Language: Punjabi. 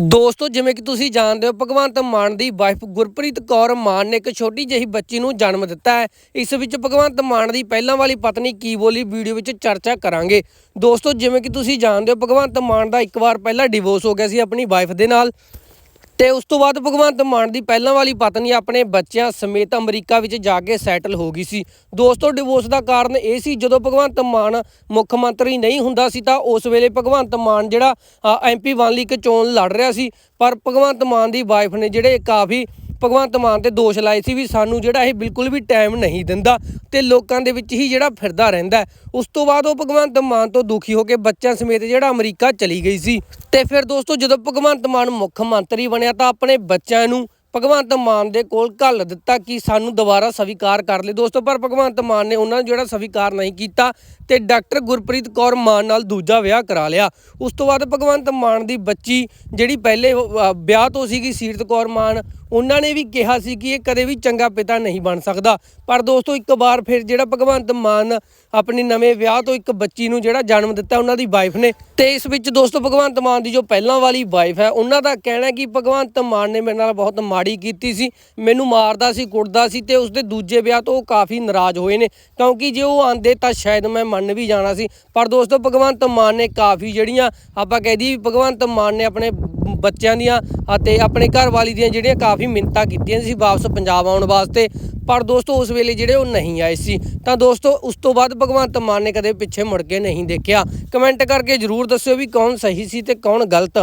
ਦੋਸਤੋ, ਜਿਵੇਂ ਕਿ ਤੁਸੀਂ ਜਾਣਦੇ ਹੋ, ਭਗਵੰਤ ਮਾਨ ਦੀ ਵਾਈਫ ਗੁਰਪ੍ਰੀਤ ਕੌਰ ਮਾਨ ਨੇ ਇੱਕ ਛੋਟੀ ਜਿਹੀ ਬੱਚੀ ਨੂੰ ਜਨਮ ਦਿੱਤਾ ਹੈ। ਇਸ ਵਿੱਚ ਭਗਵੰਤ ਮਾਨ ਦੀ ਪਹਿਲਾਂ ਵਾਲੀ ਪਤਨੀ ਕੀ ਬੋਲੀ, ਵੀਡੀਓ ਵਿੱਚ ਚਰਚਾ ਕਰਾਂਗੇ। ਦੋਸਤੋ, ਜਿਵੇਂ ਕਿ ਤੁਸੀਂ ਜਾਣਦੇ ਹੋ, ਭਗਵੰਤ ਮਾਨ ਦਾ ਇੱਕ ਵਾਰ ਪਹਿਲਾਂ ਡਿਵੋਰਸ ਹੋ ਗਿਆ ਸੀ ਆਪਣੀ ਵਾਈਫ ਦੇ ਨਾਲ। ਤੇ ਉਸ ਤੋਂ ਬਾਅਦ ਭਗਵੰਤ ਮਾਨ ਦੀ ਪਹਿਲਾਂ ਵਾਲੀ ਪਤਨੀ ਆਪਣੇ ਬੱਚਿਆਂ ਸਮੇਤ ਅਮਰੀਕਾ ਵਿੱਚ ਜਾ ਕੇ ਸੈਟਲ ਹੋ ਗਈ ਸੀ। ਦੋਸਤੋ ਡਿਵੋਰਸ ਦਾ ਕਾਰਨ ਇਹ ਸੀ, ਜਦੋਂ ਭਗਵੰਤ ਮਾਨ ਮੁੱਖ ਮੰਤਰੀ ਨਹੀਂ ਹੁੰਦਾ ਸੀ ਤਾਂ ਉਸ ਵੇਲੇ ਭਗਵੰਤ ਮਾਨ ਜਿਹੜਾ ਐਮਪੀ ਬਣ ਲਈ ਇੱਕ ਚੋਣ ਲੜ ਰਿਹਾ ਸੀ। ਪਰ ਭਗਵੰਤ ਮਾਨ ਦੀ ਵਾਈਫ ਨੇ ਜਿਹੜੇ ਕਾਫੀ ਭਗਵੰਤ ਮਾਨ ਤੇ ਦੋਸ਼ ਲਾਏ ਸੀ ਵੀ ਸਾਨੂੰ ਜਿਹੜਾ ਇਹ ਬਿਲਕੁਲ ਵੀ ਟਾਈਮ ਨਹੀਂ ਦਿੰਦਾ ਤੇ ਲੋਕਾਂ ਦੇ ਵਿੱਚ ਹੀ ਜਿਹੜਾ ਫਿਰਦਾ ਰਹਿੰਦਾ ਉਸ ਤੋਂ ਬਾਅਦ ਉਹ ਭਗਵੰਤ ਮਾਨ ਤੋਂ ਦੁਖੀ ਹੋ ਕੇ ਬੱਚਿਆਂ ਸਮੇਤ ਜਿਹੜਾ ਅਮਰੀਕਾ ਚਲੀ ਗਈ ਸੀ। ਤੇ ਫਿਰ ਦੋਸਤੋ ਜਦੋਂ ਭਗਵੰਤ ਮਾਨ ਮੁੱਖ ਮੰਤਰੀ ਬਣਿਆ ਤਾਂ ਆਪਣੇ ਬੱਚਿਆਂ ਨੂੰ ਭਗਵੰਤ ਮਾਨ ਦੇ ਕੋਲ ਘੱਲ ਦਿੱਤਾ ਕਿ ਸਾਨੂੰ ਦੁਬਾਰਾ ਸਵੀਕਾਰ ਕਰ ਲੈ ਦੋਸਤੋ, ਪਰ ਭਗਵੰਤ ਮਾਨ ਨੇ ਉਹਨਾਂ ਨੂੰ ਜਿਹੜਾ ਸਵੀਕਾਰ ਨਹੀਂ ਕੀਤਾ ਤੇ ਡਾਕਟਰ ਗੁਰਪ੍ਰੀਤ ਕੌਰ ਮਾਨ ਨਾਲ ਦੂਜਾ ਵਿਆਹ ਕਰਾ ਲਿਆ। ਉਸ ਤੋਂ ਬਾਅਦ ਭਗਵੰਤ ਮਾਨ ਦੀ ਬੱਚੀ ਜਿਹੜੀ ਪਹਿਲੇ ਵਿਆਹ ਤੋਂ ਸੀਗੀ ਸੀਰਤ ਕੌਰ ਮਾਨ, ਉਹਨਾਂ ਨੇ ਵੀ ਕਿਹਾ ਸੀ ਕਿ ਇਹ ਕਦੇ ਵੀ ਚੰਗਾ ਪਿਤਾ ਨਹੀਂ ਬਣ ਸਕਦਾ। ਪਰ ਦੋਸਤੋ, ਇੱਕ ਵਾਰ ਫਿਰ ਜਿਹੜਾ ਭਗਵੰਤ ਮਾਨ ਆਪਣੀ ਨਵੇਂ ਵਿਆਹ ਤੋਂ ਇੱਕ ਬੱਚੀ ਨੂੰ ਜਿਹੜਾ ਜਨਮ ਦਿੱਤਾ ਉਹਨਾਂ ਦੀ ਵਾਈਫ ਨੇ ਤੇ ਇਸ ਵਿੱਚ ਦੋਸਤੋ, ਭਗਵੰਤ ਮਾਨ ਦੀ ਜੋ ਪਹਿਲਾਂ ਵਾਲੀ ਵਾਈਫ ਹੈ, ਉਹਨਾਂ ਦਾ ਕਹਿਣਾ ਕਿ ਭਗਵੰਤ ਮਾਨ ਨੇ ਮੇਰੇ ਨਾਲ ਬਹੁਤ ਮਾੜੀ ਕੀਤੀ ਸੀ, ਮੈਨੂੰ ਮਾਰਦਾ ਸੀ, ਕੁੱਟਦਾ ਸੀ ਤੇ ਉਸਦੇ ਦੂਜੇ ਵਿਆਹ ਤੋਂ ਉਹ ਕਾਫੀ ਨਾਰਾਜ਼ ਹੋਏ ਨੇ। ਕਿਉਂਕਿ ਜੇ ਉਹ ਆਂਦੇ ਤਾਂ ਸ਼ਾਇਦ ਮੈਂ ਮੰਨ ਵੀ ਜਾਣਾ ਸੀ। ਪਰ ਦੋਸਤੋ, ਭਗਵੰਤ ਮਾਨ ਨੇ ਕਾਫੀ ਜਿਹੜੀਆਂ, ਆਪਾਂ ਕਹਿ ਦਈਏ ਭਗਵੰਤ ਮਾਨ ਨੇ ਆਪਣੇ ਬੱਚਿਆਂ ਦੀਆਂ ਅਤੇ ਆਪਣੇ ਘਰ ਵਾਲੀ ਦੀਆਂ ਜਿਹੜੀਆਂ ਕਾਫੀ ਮਿੰਨਤਾਂ ਕੀਤੀਆਂ ਸੀ ਵਾਪਸ ਪੰਜਾਬ ਆਉਣ ਵਾਸਤੇ, ਪਰ ਦੋਸਤੋ, ਉਸ ਵੇਲੇ ਜਿਹੜੇ ਉਹ ਨਹੀਂ ਆਏ ਸੀ। ਤਾਂ ਦੋਸਤੋ, ਉਸ ਤੋਂ ਬਾਅਦ ਭਗਵੰਤ ਮਾਨ ਨੇ ਕਦੇ ਪਿੱਛੇ ਮੁੜ ਕੇ ਨਹੀਂ ਦੇਖਿਆ। ਕਮੈਂਟ ਕਰਕੇ ਜਰੂਰ ਦੱਸਿਓ ਵੀ ਕੌਣ ਸਹੀ ਸੀ ਤੇ ਕੌਣ ਗਲਤ।